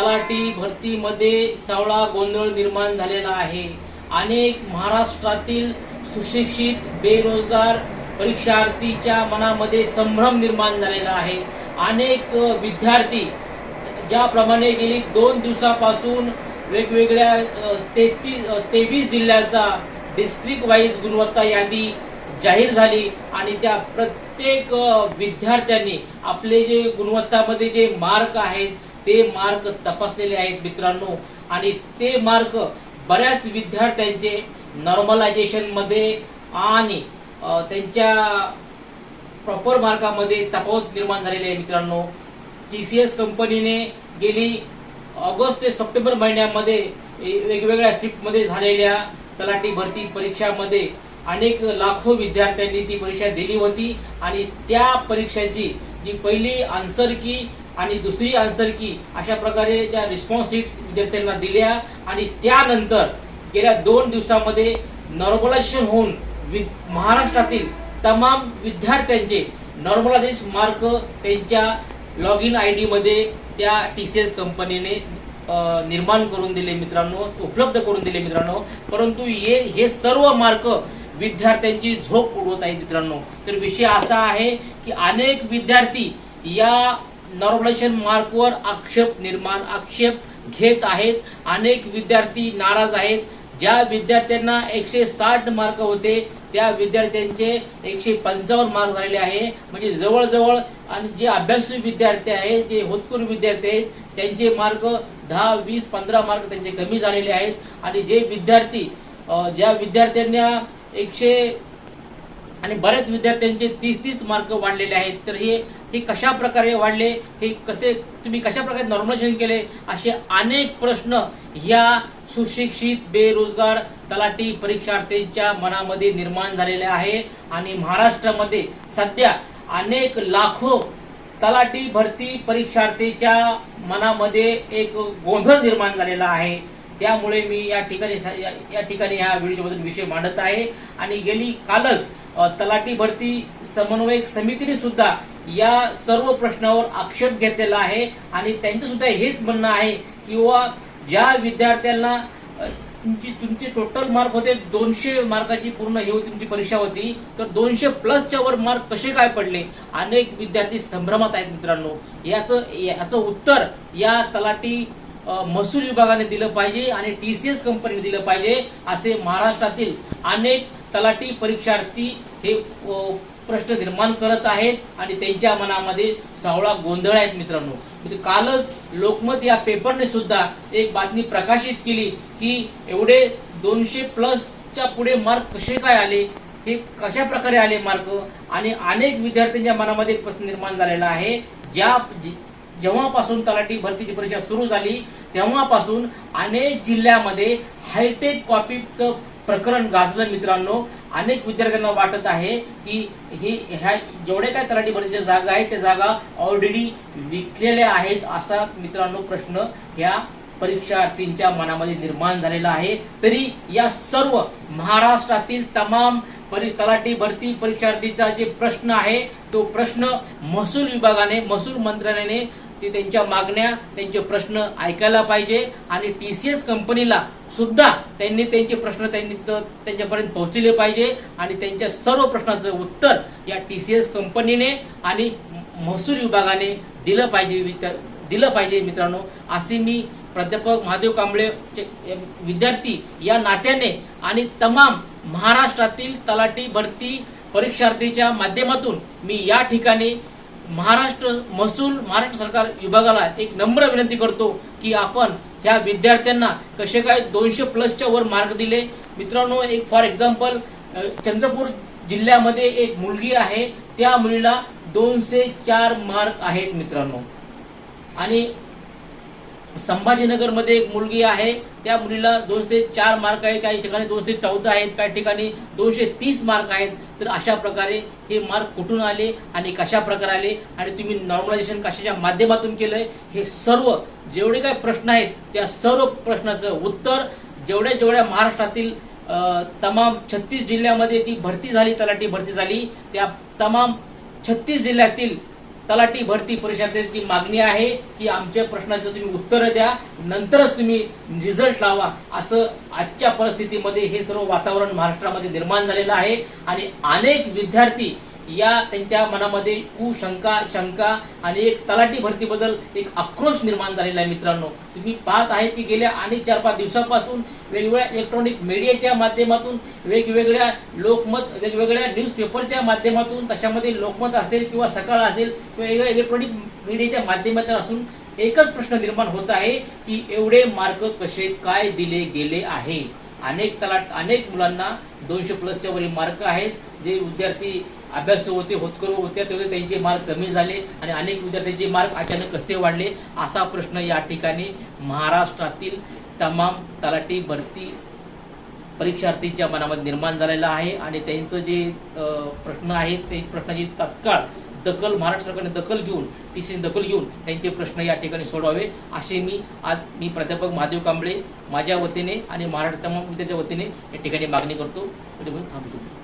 तलाठी भरतीमध्ये सावळा गोंधळ निर्माण झालेला आहे. अनेक महाराष्ट्रातील सुशिक्षित बेरोजगार परीक्षार्थीच्या मनामध्ये संभ्रम निर्माण झालेला आहे. अनेक विद्यार्थी ज्याप्रमाणे गेली दोन दिवसापासून वेगवेगळ्या तेहतीस तेवीस जिल्ह्याचा डिस्ट्रिक्ट वाईज गुणवत्ता यादी जाहीर झाली आणि त्या प्रत्येक विद्यार्थ्यांनी आपले जे गुणवत्तामध्ये जे मार्क आहेत ते मार्क तपासलेले आहेत मित्रांनो. आणि ते मार्क बऱ्याच विद्यार्थ्यांचे नॉर्मलायझेशनमध्ये आणि त्यांच्या प्रॉपर मार्कामध्ये तफावत निर्माण झालेली आहे मित्रांनो. टी सी एस कंपनीने गेली ऑगस्ट ते सप्टेंबर महिन्यामध्ये वेगवेगळ्या शिफ्टमध्ये झालेल्या तलाठी भरती परीक्षामध्ये अनेक लाखो विद्यार्थ्यांनी ती परीक्षा दिली होती. आणि त्या परीक्षेची जी पहिली आन्सर की आणि दुसरी आन्सर की अशा प्रकारे ज्या रिस्पॉन्स विद्यार्थ्यांना दिल्या आणि त्यानंतर गेल्या दोन दिवसामध्ये नॉर्मलायझेशन होऊन महाराष्ट्रातील तमाम विद्यार्थ्यांचे नॉर्मलायझेशन मार्क त्यांच्या लॉग इन आय डीमध्ये त्या टी सी एस कंपनीने निर्माण करून दिले मित्रांनो उपलब्ध करून दिले मित्रांनो. परंतु हे हे सर्व मार्क विद्यार्थ्यांची झोप उडवत आहे मित्रांनो. तर विषय असा आहे की अनेक विद्यार्थी या नॉर्मलायझेशन मार्कवर आक्षेप निर्माण आक्षेप घेत आहेत. अनेक विद्यार्थी नाराज आहेत. ज्या विद्यार्थ्यांना एकशे साठ मार्क होते त्या विद्यार्थ्यांचे एकशे पंचावन्न मार्क झालेले आहे. म्हणजे जवळजवळ आणि जे अभ्यासू विद्यार्थी आहेत जे होतकूर विद्यार्थी आहेत त्यांचे मार्क दहा वीस पंधरा मार्क त्यांचे कमी झालेले आहेत. आणि जे विद्यार्थी ज्या विद्यार्थ्यांना एकशे आणि बऱ्याच विद्यार्थ्यांचे तीस तीस मार्क वाढलेले आहेत. तर हे हे कशा प्रकारे वाढले? हे कसे तुम्ही कशा प्रकारे नॉर्मलायझेशन केले? असे अनेक प्रश्न या सुशिक्षित बेरोजगार तलाठी परीक्षार्थींच्या मनामध्ये निर्माण झालेले आहे. आणि महाराष्ट्रामध्ये सध्या अनेक लाखो तलाठी भरती परीक्षार्थीच्या मनामध्ये एक गोंधळ निर्माण झालेला आहे. त्यामुळे मी या ठिकाणी या ठिकाणी ह्या व्हिडिओबद्दल विषय मांडत आहे. आणि गेली कालच तलाटी तलाठी भरती समन्वयक समितीने सुद्धा या सर्व प्रश्नावर आक्षेप घेतलेला आहे. आणि त्यांचं सुद्धा हेच म्हणणं आहे किंवा ज्या विद्यार्थ्यांना तुमची तुमचे टोटल मार्क होते दोनशे मार्काची पूर्ण ही तुमची परीक्षा होती तर दोनशे प्लसच्या वर मार्क कसे काय पडले? अनेक विद्यार्थी संभ्रमात आहेत मित्रांनो. याचं याचं उत्तर या तलाठी महसूल विभागाने दिलं पाहिजे आणि टी सी एस कंपनीने दिलं पाहिजे असे महाराष्ट्रातील अनेक तलाठी परीक्षार्थी हे प्रश्न निर्माण करत आहेत आणि त्यांच्या मनामध्ये सावळा गोंधळ आहेत मित्रांनो. म्हणजे कालच लोकमत या पेपरने सुद्धा एक बातमी प्रकाशित केली की एवढे दोनशे प्लसच्या पुढे मार्क कसे काय आले? हे कशा प्रकारे आले मार्क आणि अनेक विद्यार्थ्यांच्या मनामध्ये एक प्रश्न निर्माण झालेला आहे. ज्या जेव्हापासून तलाठी भरतीची परीक्षा सुरू झाली तेव्हापासून अनेक जिल्ह्यामध्ये हायटेक कॉपीचं प्रकरण गाजलं मित्रांनो. अनेक विद्यार्थ्यांना वाटत आहे की हे ह्या जेवढे काय तलाठी भरतीच्या जागा आहेत त्या जागा ऑलरेडी विकलेल्या आहेत असा मित्रांनो प्रश्न या परीक्षार्थींच्या मनामध्ये निर्माण झालेला आहे. तरी या सर्व महाराष्ट्रातील तमाम परी तलाठी भरती परीक्षार्थीचा जे प्रश्न आहे तो प्रश्न महसूल विभागाने महसूल मंत्रालयाने ते त्यांच्या मागण्या त्यांचे प्रश्न ऐकायला पाहिजे आणि टी सी एस कंपनीला सुद्धा त्यांनी त्यांचे प्रश्न त्यांनी त्यांच्यापर्यंत पोहोचले पाहिजे आणि त्यांच्या सर्व प्रश्नाचं उत्तर या टी सी एस कंपनीने आणि महसूल विभागाने दिलं पाहिजे दिलं पाहिजे मित्रांनो. असे मी प्राध्यापक महादेव कांबळे विद्यार्थी या नात्याने आणि तमाम महाराष्ट्रातील तलाठी भरती परीक्षार्थीच्या माध्यमातून मी या ठिकाणी महाराष्ट्र महसूल महाराष्ट्र सरकार विभागाला एक नम्र विनंती करतो की आपण ह्या विद्यार्थ्यांना कसे काय दोनशे प्लसच्या वर मार्क दिले. मित्रांनो एक फॉर एक्झाम्पल चंद्रपूर जिल्ह्यामध्ये एक मुलगी आहे. त्या मुलीला दोनशे चार मार्क आहेत मित्रांनो. आणि संभाजीनगरमध्ये एक मुलगी आहे. त्या मुलीला दोनशे चार मार्क आहेत. काही ठिकाणी दोनशे चौदा आहेत. काही ठिकाणी दोनशे तीस मार्क आहेत. तर अशा प्रकारे हे मार्क कुठून आले आणि कशा प्रकारे आले आणि तुम्ही नॉर्मलायझेशन कशाच्या माध्यमातून केलंय? हे सर्व जेवढे काही प्रश्न आहेत त्या सर्व प्रश्नाचं उत्तर जेवढ्या जेवढ्या महाराष्ट्रातील तमाम छत्तीस जिल्ह्यामध्ये ती भरती झाली तलाठी भरती झाली त्या तमाम छत्तीस जिल्ह्यातील तलाठी भरती परिषदेची मागणी आहे की आमच्या प्रश्नाचं तुम्ही उत्तरं द्या नंतरच तुम्ही रिझल्ट लावा असं आजच्या परिस्थितीमध्ये हे सर्व वातावरण महाराष्ट्रामध्ये निर्माण झालेलं आहे. आणि अनेक विद्यार्थी या त्यांच्या मनामध्ये कुशंका शंका आणि एक तलाठी भरतीबद्दल एक आक्रोश निर्माण झालेला आहे मित्रांनो. तुम्ही पाहत आहे की गेल्या अनेक चार पाच दिवसापासून वेगवेगळ्या इलेक्ट्रॉनिक मीडियाच्या माध्यमातून वेगवेगळ्या लोकमत वेगवेगळ्या न्यूजपेपरच्या माध्यमातून त्याच्यामध्ये लोकमत असेल किंवा सकाळ असेल किंवा वेगवेगळ्या इलेक्ट्रॉनिक मीडियाच्या माध्यमातून असून एकच प्रश्न निर्माण होत आहे की एवढे मार्क कसे काय दिले गेले आहे? अनेक तलाट अनेक मुलांना दोनशे प्लसच्या वरील मार्क आहेत. जे विद्यार्थी अभ्यास होते होतकरू होते तेव्हा त्यांचे मार्क कमी झाले आणि अनेक विद्यार्थ्यांचे मार्क अचानक कसे वाढले असा प्रश्न या ठिकाणी महाराष्ट्रातील तमाम तलाठी भरती परीक्षार्थींच्या मनामध्ये निर्माण झालेला आहे आणि त्यांचं जे प्रश्न आहे ते प्रश्नाची तत्काळ दखल महाराष्ट्र सरकारने दखल घेऊन टीसी दखल घेऊन त्यांचे प्रश्न या ठिकाणी सोडवावे असे मी आज मी प्राध्यापक महादेव कांबळे माझ्या वतीने आणि महाराष्ट्र तमाम विद्याच्या वतीने या ठिकाणी मागणी करतो. थांबतो